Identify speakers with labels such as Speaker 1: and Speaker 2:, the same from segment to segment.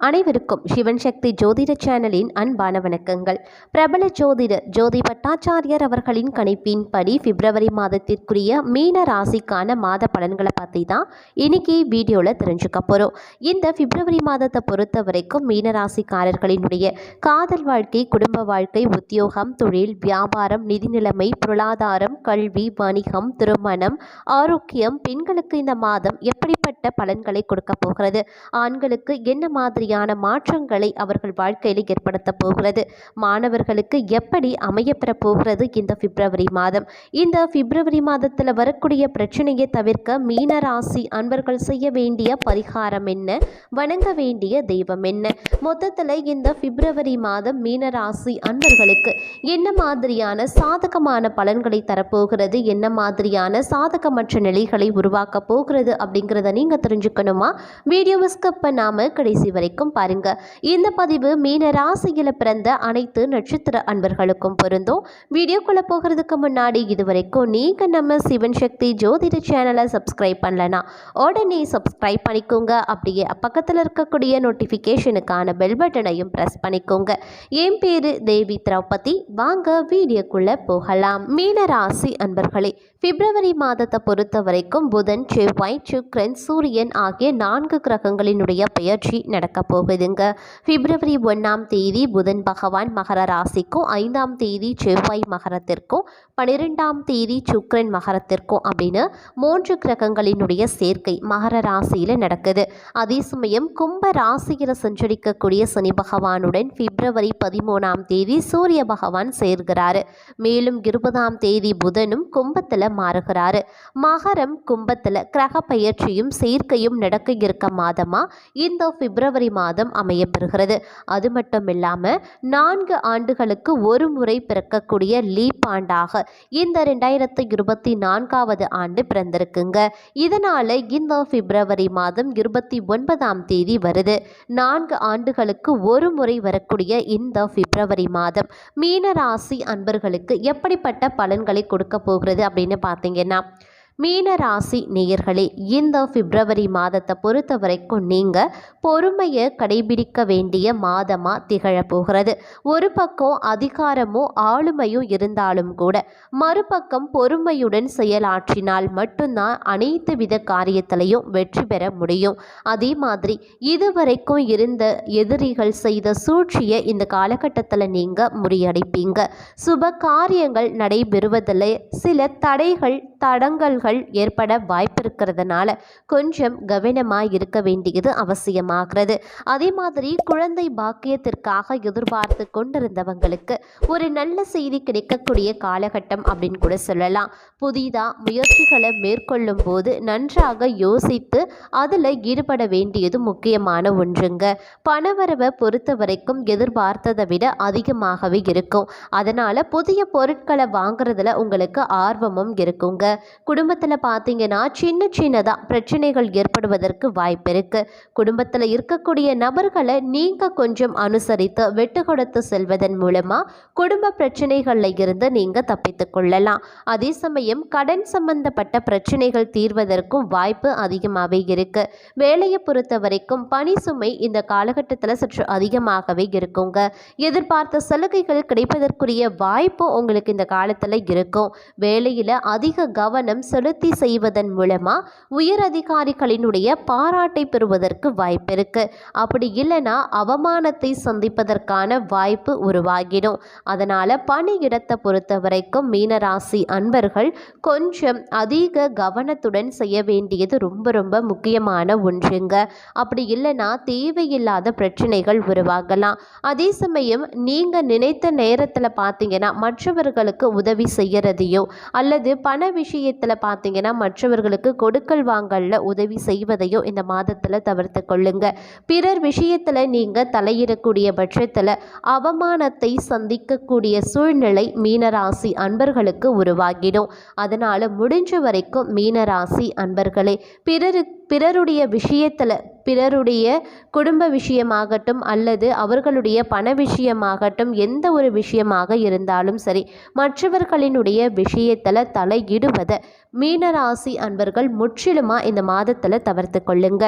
Speaker 1: அனைவருக்கும் சிவன் சக்தி ஜோதிட சேனலின் அன்பான வணக்கங்கள். பிரபல ஜோதிடர் ஜோதி பட்டாச்சாரியர் அவர்களின் கணிப்பின்படி பிப்ரவரி மாதத்திற்குரிய மீன ராசிக்கான மாத பலன்களை பற்றி தான் இன்னைக்கு வீடியோவில் தெரிஞ்சுக்க போகிறோம் இந்த பிப்ரவரி மாதத்தை பொறுத்த வரைக்கும் மீன ராசிக்காரர்களினுடைய காதல் வாழ்க்கை குடும்ப வாழ்க்கை உத்தியோகம் தொழில் வியாபாரம் நிதி நிலைமை பொருளாதாரம் கல்வி வணிகம் திருமணம் ஆரோக்கியம் பெண்களுக்கு இந்த மாதம் எப்படிப்பட்ட பலன்களை கொடுக்க போகிறது? ஆண்களுக்கு என்ன மாதிரி மாதிரியான மாற்றங்களை அவர்கள் வாழ்க்கையில் ஏற்படுத்த போகிறது. மாணவர்களுக்கு எப்படி அமையப்பெற போகிறது இந்த பிப்ரவரி மாதம்? இந்த பிப்ரவரி மாதத்தில் வரக்கூடிய பிரச்சனையை தவிர்க்க மீன ராசி அன்பர்கள் செய்ய வேண்டிய பரிகாரம் என்ன? வணங்க வேண்டிய தெய்வம் என்ன? மொத்தத்தில் இந்த பிப்ரவரி மாதம் மீன ராசி அன்பர்களுக்கு என்ன மாதிரியான சாதகமான பலன்களை தரப்போகிறது? என்ன மாதிரியான சாதகமற்ற நிலைகளை உருவாக்க போகிறது? அப்படிங்கிறத நீங்கள் தெரிஞ்சுக்கணுமா? வீடியோவை ஸ்கிப் பண்ணாமல் கடைசி வரைக்கும் பாருங்க. இந்த பதிவு மீன ராசியில் பிறந்த அனைத்து நட்சத்திர அன்பர்களுக்கும் பொருந்தும். வீடியோக்குள்ளே போகிறதுக்கு முன்னாடி இது வரைக்கும் நீங்கள் நம்ம சிவன் சக்தி ஜோதிட சேனலை சப்ஸ்கிரைப் பண்ணலனா உடனே சப்ஸ்கிரைப் பண்ணிக்கோங்க. அப்படியே பக்கத்தில் இருக்கக்கூடிய நோட்டிஃபிகேஷனுக்கான பெல் பட்டனையும் ப்ரெஸ் பண்ணிக்கோங்க. என் பேரு தேவி திரௌபதி. வாங்க வீடியோக்குள்ள போகலாம். மீன ராசி அன்பர்களே பிப்ரவரி மாதத்தை பொறுத்த வரைக்கும் புதன் செவ்வாய் சுக்ரன் சூரியன் ஆகிய நான்கு கிரகங்களினுடைய பெயர்ச்சி நடக்க போகுதுங்க பிப்ரவரி ஒன்றாம் தேதி புதன் பகவான் மகர ராசிக்கும் ஐந்தாம் தேதி செவ்வாய் மகரத்திற்கும் பன்னிரெண்டாம் தேதி சுக்ரன் மகரத்திற்கும் அப்படின்னு மூன்று கிரகங்களினுடைய சேர்க்கை மகர ராசியில் நடக்குது. அதே சமயம் கும்ப ராசியில் சஞ்சரிக்கக்கூடிய சனி பகவானுடன் பிப்ரவரி பதிமூணாம் தேதி சூரிய பகவான் சேர்கிறாரு. மேலும் இருபதாம் தேதி புதனும் கும்பத்தில் மாறுகிறாரு. மகரம் கும்பத்தில் கிரக பயிற்சியும் சேர்க்கையும் நடக்க இருக்க மாதமா இந்த பிப்ரவரி மாதம் அமையப்பெறுகிறது. அது மட்டும் இல்லாமல் நான்கு ஆண்டுகளுக்கு ஒரு முறை பிறக்கக்கூடிய லீப் ஆண்டாக இந்த ரெண்டாயிரத்து இருபத்தி நான்காவது ஆண்டு பிறந்திருக்குங்க. இதனால இந்த பிப்ரவரி மாதம் இருபத்தி ஒன்பதாம் தேதி வருது. நான்கு ஆண்டுகளுக்கு ஒரு முறை வரக்கூடிய இந்த பிப்ரவரி மாதம் மீனராசி அன்பர்களுக்கு எப்படிப்பட்ட பலன்களை கொடுக்க போகிறது அப்படின்னு பார்த்தீங்கன்னா மீன ராசி நேயர்களே இந்த பிப்ரவரி மாதத்தை பொறுத்த வரைக்கும் நீங்கள் பொறுமையை கடைபிடிக்க வேண்டிய மாதமாக திகழப்போகிறது ஒரு பக்கம் அதிகாரமும் ஆளுமையும் இருந்தாலும் கூட மறுபக்கம் பொறுமையுடன் செயலாற்றினால் மட்டும்தான் அனைத்து வித காரியத்திலையும் வெற்றி பெற முடியும். அதே மாதிரி இதுவரைக்கும் இருந்த எதிரிகள் செய்த சூழ்ச்சியை இந்த காலகட்டத்தில் நீங்கள் முறியடிப்பீங்க. சுப காரியங்கள் நடைபெறுவதில் சில தடைகள் தடங்கல்கள் ஏற்பட வாய்ப்பிருக்கிறதுனால கொஞ்சம் கவனமாக இருக்க வேண்டியது அவசியமாகிறது. அதே மாதிரி குழந்தை பாக்கியத்திற்காக எதிர்பார்த்து கொண்டிருந்தவங்களுக்கு ஒரு நல்ல செய்தி கிடைக்கக்கூடிய காலகட்டம் அப்படின்னு கூட சொல்லலாம். புதிதாக முயற்சிகளை மேற்கொள்ளும் போது நன்றாக யோசித்து அதில் ஈடுபட வேண்டியது முக்கியமான ஒன்றுங்க. பணவரவை பொறுத்த வரைக்கும் எதிர்பார்த்ததை விட அதிகமாகவே இருக்கும். அதனால் புதிய பொருட்களை வாங்குறதுல உங்களுக்கு ஆர்வமும் இருக்குங்க. குடும்பத்தில் பார்த்தீங்கன்னா சின்ன சின்னதாக பிரச்சனைகள் ஏற்படுவதற்கு வாய்ப்பு இருக்குது குடும்பத்தில் இருக்கக்கூடிய நபர்களை நீங்கள் கொஞ்சம் அனுசரித்து வெட்டு கொடுத்து செல்வதன் மூலமாக குடும்ப பிரச்சனைகளில் இருந்து நீங்கள் தப்பித்து கொள்ளலாம். அதே சமயம் கடன் சம்பந்தப்பட்ட பிரச்சனைகள் தீர்வதற்கும் வாய்ப்பு அதிகமாகவே இருக்குது வேலையை பொறுத்த வரைக்கும் பணி சுமை இந்த காலகட்டத்தில் சற்று அதிகமாகவே இருக்குங்க. எதிர்பார்த்த சலுகைகள் கிடைப்பதற்குரிய வாய்ப்பு உங்களுக்கு இந்த காலத்தில் இருக்கும். வேலையில் அதிக கவனம் செலுத்தி செய்வதன் மூலமாக உயர் அதிகாரிகளினுடைய பாராட்டை பெறுவதற்கு வாய்ப்பு அப்படி இல்லைன்னா அவமானத்தை சந்திப்பதற்கான வாய்ப்பு உருவாகிடும். அதனால் பணியிடத்தை பொறுத்த வரைக்கும் மீனராசி அன்பர்கள் கொஞ்சம் அதிக கவனத்துடன் செய்ய வேண்டியது ரொம்ப ரொம்ப முக்கியமான ஒன்றுங்க. அப்படி இல்லைன்னா தேவையில்லாத பிரச்சனைகள் உருவாகலாம். அதே சமயம் நீங்கள் நினைத்த நேரத்தில் பார்த்தீங்கன்னா மற்றவர்களுக்கு உதவி செய்யறதையோ அல்லது பண விஷயத்தில் பார்த்தீங்கன்னா மற்றவர்களுக்கு கொடுக்கல் வாங்கல்ல உதவி செய்வதையும் இந்த மாதத்தில் தவிர்த்து கொள்ளுங்க. பிறர் விஷயத்தில் நீங்கள் தலையிடக்கூடிய பட்சத்தில் அவமானத்தை சந்திக்கக்கூடிய சூழ்நிலை மீனராசி அன்பர்களுக்கு உருவாகிடும். அதனால் முடிஞ்ச வரைக்கும் மீனராசி அன்பர்களே பிறரு பிறருடைய விஷயத்தில் பிறருடைய குடும்ப விஷயமாகட்டும் அல்லது அவர்களுடைய பண விஷயமாகட்டும் எந்த ஒரு விஷயமாக இருந்தாலும் சரி மற்றவர்களினுடைய விஷயத்தில் தலையிடுவதை மீனராசி அன்பர்கள் முற்றிலுமாக இந்த மாதத்தில் தவிர்த்து கொள்ளுங்க.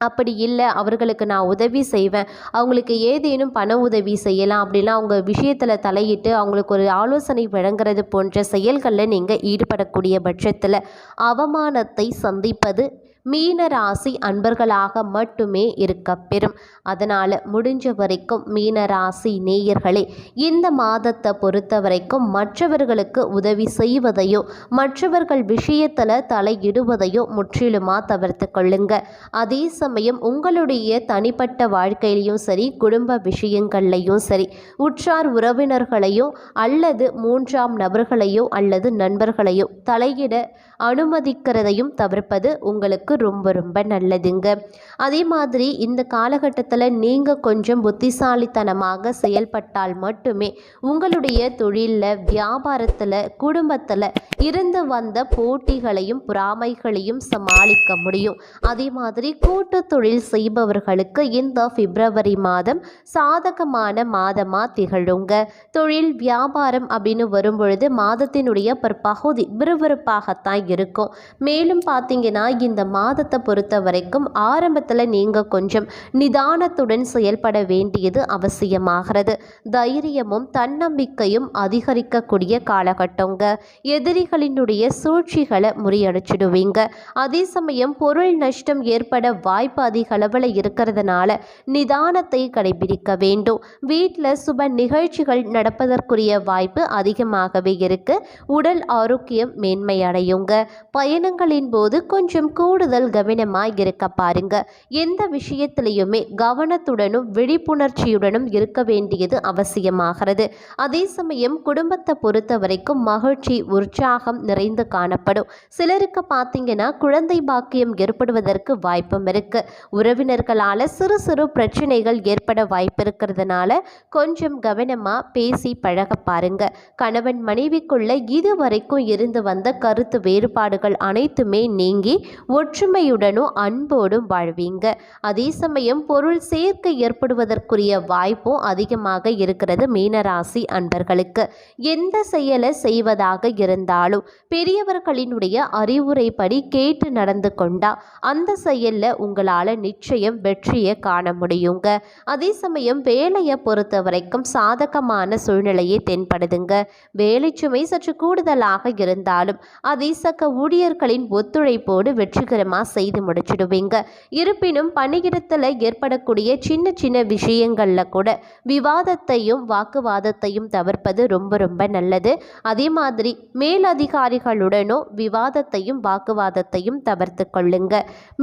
Speaker 1: அப்படி இல்லை அவர்களுக்கு நான் உதவி செய்வேன் அவங்களுக்கு ஏதேனும் பண உதவி செய்யலாம் அப்படின்னா அவங்க விஷயத்தில் தலையிட்டு அவங்களுக்கு ஒரு ஆலோசனை வழங்குறது போன்ற செயல்களில் நீங்கள் ஈடுபடக்கூடிய பட்சத்தில் அவமானத்தை சந்திப்பது மீன ராசி அன்பர்களாக மட்டுமே இருக்க பெறும் அதனால் முடிஞ்ச வரைக்கும் மீன ராசி நேயர்களே இந்த மாதத்தை பொறுத்த வரைக்கும் மற்றவர்களுக்கு உதவி செய்வதையோ மற்றவர்கள் விஷயத்தில் தலையிடுவதையோ முற்றிலுமாக தவிர்த்து கொள்ளுங்க. அதே சமயம் உங்களுடைய தனிப்பட்ட வாழ்க்கையிலையும் சரி குடும்ப விஷயங்கள்லையும் சரி உற்றார் உறவினர்களையோ அல்லது மூன்றாம் நபர்களையோ அல்லது நண்பர்களையோ தலையிட அனுமதிக்கிறதையும் தவிர்ப்பது உங்களுக்கு ரொம்ப ரொம்ப நல்லதுங்க. அதே மாதிரி இந்த காலகட்டத்தில் நீங்கள் கொஞ்சம் புத்திசாலித்தனமாக செயல்பட்டால் மட்டுமே உங்களுடைய தொழிலில் வியாபாரத்தில் குடும்பத்தில் இருந்து வந்த போட்டிகளையும் பொறாமைகளையும் சமாளிக்க முடியும். அதே மாதிரி கூட்டு தொழில் செய்பவர்களுக்கு இந்த பிப்ரவரி மாதம் சாதகமான மாதமாக திகழுங்க. தொழில் வியாபாரம் அப்படின்னு வரும்பொழுது மாதத்தினுடைய பற்பகுதி விறுவிறுப்பாகத்தான் இருக்கும். மேலும் பார்த்தீங்கன்னா இந்த மாதத்தை பொறுத்த வரைக்கும் ஆரம்பத்தில் நீங்கள் கொஞ்சம் நிதானத்துடன் செயல்பட வேண்டியது அவசியமாகிறது. தைரியமும் தன்னம்பிக்கையும் அதிகரிக்கக்கூடிய காலகட்டங்க. எதிரிகளினுடைய சூழ்ச்சிகளை முறியடிச்சிடுவீங்க. அதே சமயம் பொருள் நஷ்டம் ஏற்பட வாய்ப்பு அதிக அளவில் இருக்கிறதுனால நிதானத்தை கடைபிடிக்க வேண்டும். வீட்டில் சுப நிகழ்ச்சிகள் நடப்பதற்குரிய வாய்ப்பு அதிகமாகவே இருக்கு. உடல் ஆரோக்கியம் மேன்மையடையுங்க. பயணங்களின் போது கொஞ்சம் கூடுதல் கவனமாக இருக்க பாருங்க. எந்த விஷயத்திலையுமே கவனத்துடனும் விழிப்புணர்ச்சியுடனும் இருக்க வேண்டியது அவசியமாகிறது. அதே சமயம் குடும்பத்தை பொறுத்த வரைக்கும் மகிழ்ச்சி உற்சாகம் நிறைந்து காணப்படும். சிலருக்கு பார்த்தீங்கன்னா குழந்தை பாக்கியம் ஏற்படுவதற்கு வாய்ப்பும் இருக்கு. உறவினர்களால் சிறு சிறு பிரச்சனைகள் ஏற்பட வாய்ப்பு இருக்கிறதுனால கொஞ்சம் கவனமாக பேசி பழக பாருங்க. கணவன் மனைவிக்குள்ள இதுவரைக்கும் இருந்து வந்த கருத்து வேறுபாடுகள் அனைத்துமே நீங்கி ஒற்றுமையுடனும் அன்போடும் வாழ்வீங்க. அதே சமயம் பொருள் சேர்க்கை ஏற்படுவதற்குரிய வாய்ப்பும் அதிகமாக இருக்கிறது மீனராசி அன்பர்களுக்கு. எந்த செயலை செய்வதாக இருந்தாலும் பெரியவர்களினுடைய அறிவுரைப்படி கேட்டு நடந்து கொண்டா அந்த செயலில் உங்களால் நிச்சயம் வெற்றியை காண முடியுங்க. அதே சமயம் வேலையை பொறுத்த வரைக்கும் சாதகமான சூழ்நிலையை தென்படுதுங்க. வேலை சுமை சற்று கூடுதலாக இருந்தாலும் அதை சக்க ஊழியர்களின் ஒத்துழைப்போடு வெற்றிகரமாக செய்து முடிச்சிடுவீங்க. இருப்பினும் பணியிடத்தில் ஏற்படக்கூடிய சின்ன சின்ன விஷயங்களில் கூட விவாதத்தையும் வாக்குவாதத்தையும் தவிர்ப்பது ரொம்ப ரொம்ப நல்லது. அதே மாதிரி மேலதிகாரிகளுடனோ விவாதத்தையும் வாக்குவாதத்தையும் தவிர்த்து கொள்ளுங்க.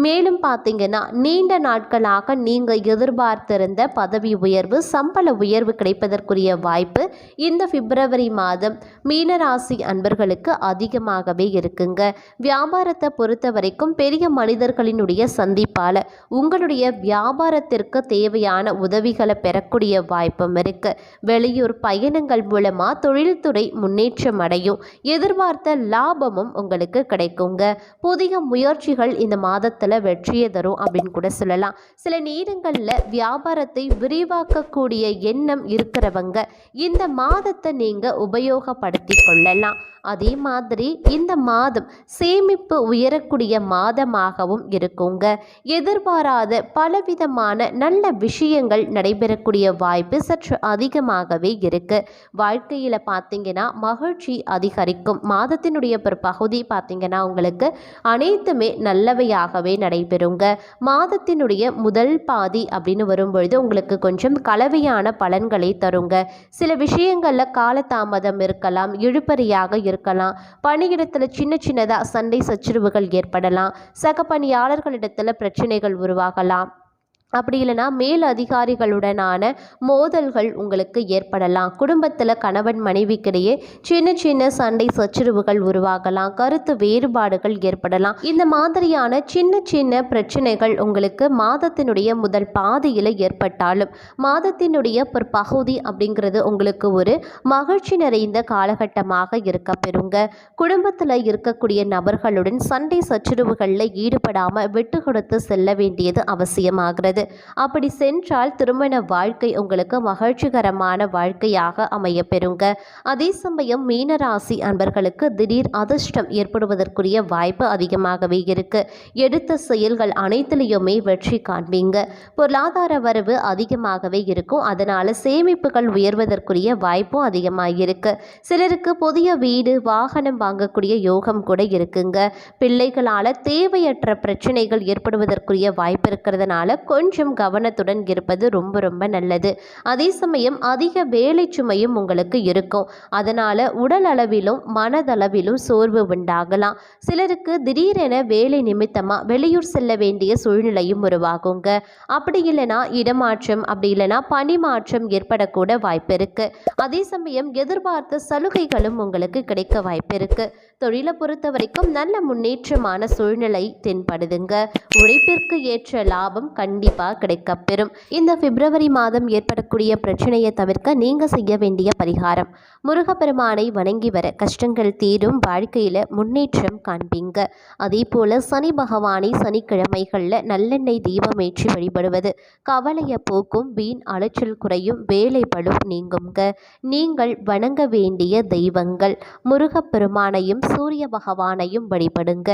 Speaker 1: மேலும் பார்த்தீங்கன்னா நீண்ட நாட்களாக நீங்கள் எதிர்பார்த்திருந்த பதவி உயர்வு சம்பள உயர்வு கிடைப்பதற்குரிய வாய்ப்பு இந்த பிப்ரவரி மாதம் மீனராசி அன்பர்களுக்கு அதிகமாகவே இருக்குங்க. வியாபாரத்தை பொறுத்த வரைக்கும் பெரிய மனிதர்களினுடைய சந்திப்பால் உங்களுடைய வியாபாரத்திற்கு தேவையான உதவிகளை பெறக்கூடிய வாய்ப்பும் இருக்கு. வெளியூர் பயணங்கள் மூலமாக தொழில்துறை முன்னேற்றம் அடையும். எதிர்பார்த்த லாபமும் உங்களுக்கு கிடைக்குங்க. புதிய முயற்சிகள் இந்த மாதத்தில் வெற்றியை தரும் அப்படின்னு கூட சொல்லலாம். சில நேரங்களில் வியாபாரத்தை விரிவாக்கக்கூடிய எண்ணம் இருக்கிறவங்க இந்த மாதத்தை நீங்கள் உபயோகப்படுத்தி கொள்ளலாம். அதே மாதிரி இந்த மாதம் சேமிப்பு உயரக்கூடிய மாதம் பிரமாதமாகவும் இருக்குங்க. எதிர்பாராத பலவிதமான நல்ல விஷயங்கள் நடைபெறக்கூடிய வாய்ப்பு சற்று அதிகமாகவே இருக்கு. வாழ்க்கையில் பார்த்தீங்கன்னா மகிழ்ச்சி அதிகரிக்கும். மாதத்தினுடைய ஒரு பகுதி பார்த்தீங்கன்னா உங்களுக்கு அனைத்துமே நல்லவையாகவே நடைபெறுங்க. மாதத்தினுடைய முதல் பாதி அப்படின்னு வரும்பொழுது உங்களுக்கு கொஞ்சம் கலவையான பலன்களை தருங்க. சில விஷயங்களில் காலதாமதம் இருக்கலாம் இழுபறியாக இருக்கலாம். பணியிடத்தில் சின்ன சின்னதாக சண்டை சச்சரவுகள் ஏற்படலாம். சக பணியாளர்களிடத்தில் பிரச்சனைகள் உருவாகலாம். அப்படி இல்லைன்னா மேல் அதிகாரிகளுடனான மோதல்கள் உங்களுக்கு ஏற்படலாம். குடும்பத்தில் கணவன் மனைவிக்கிடையே சின்ன சின்ன சண்டை சச்சரவுகள் உருவாகலாம். கருத்து வேறுபாடுகள் ஏற்படலாம். இந்த மாதிரியான சின்ன சின்ன பிரச்சனைகள் உங்களுக்கு மாதத்தினுடைய முதல் பாதியில் ஏற்பட்டாலும் மாதத்தினுடைய ஒரு பகுதி அப்படிங்கிறது உங்களுக்கு ஒரு மகிழ்ச்சி நிறைந்த காலகட்டமாக இருக்க பெறுங்க. குடும்பத்தில் இருக்கக்கூடிய நபர்களுடன் சண்டை சச்சரவுகளில் ஈடுபடாமல் விட்டு கொடுத்து செல்ல வேண்டியது அவசியமாகிறது. இருக்கிறது அப்படி சென்றால் திருமண வாழ்க்கை உங்களுக்கு மகிழ்ச்சிகரமான வாழ்க்கையாக அமைய பெறுங்க அதே சமயம் மீனராசி அன்பர்களுக்கு திடீர் அதிர்ஷ்டம் ஏற்படுவதற்குரிய வாய்ப்பு அதிகமாகவே இருக்கு. எடுத்த செயல்கள் அனைத்திலையுமே வெற்றி காண்பீங்க. பொருளாதார வரவு அதிகமாகவே இருக்கும். அதனால சேமிப்புகள் உயர்வதற்குரிய வாய்ப்பும் அதிகமாக இருக்கு. சிலருக்கு புதிய வீடு வாகனம் வாங்கக்கூடிய யோகம் கூட இருக்குங்க. பிள்ளைகளால் தேவையற்ற பிரச்சனைகள் ஏற்படுவதற்குரிய வாய்ப்பு இருக்கிறதுனால கொஞ்சம் கவனத்துடன் இருப்பது ரொம்ப ரொம்ப நல்லது. அதே சமயம் அதிக வேலை சுமையும் உங்களுக்கு இருக்கும். அதனால் உடல் அளவிலும் மனதளவிலும் சோர்வு உண்டாகலாம். சிலருக்கு திடீரென வேலை நிமித்தமாக வெளியூர் செல்ல வேண்டிய சூழ்நிலையும் உருவாகுங்க. அப்படி இல்லைன்னா இடமாற்றம் அப்படி இல்லைன்னா பணி மாற்றம் ஏற்படக்கூட வாய்ப்பு இருக்கு. அதே சமயம் எதிர்பார்த்த சலுகைகளும் உங்களுக்கு கிடைக்க வாய்ப்பு இருக்கு. தொழிலை பொறுத்த வரைக்கும் நல்ல முன்னேற்றமான சூழ்நிலை தென்படுதுங்க. உழைப்பிற்கு ஏற்ற லாபம் கண்டிப்பாக கிடைக்கப்பெறும். இந்த பிப்ரவரி மாதம் ஏற்படக்கூடிய பிரச்சனையை தவிர்க்க நீங்கள் செய்ய வேண்டிய பரிகாரம். முருகப்பெருமானை வணங்கி வர கஷ்டங்கள் தீரும் வாழ்க்கையில் முன்னேற்றம் காண்பீங்க. அதே போல் சனி பகவானை சனிக்கிழமைகளில் நல்லெண்ணெய் தீபமேற்றி வழிபடுவது. கவலையை போக்கும் வீண் அலைச்சல் குறையும் வேலை பளு நீங்குங்க நீங்கள் வணங்க வேண்டிய தெய்வங்கள். முருகப்பெருமானையும் சூரிய பகவானையும் வழிபடுங்க.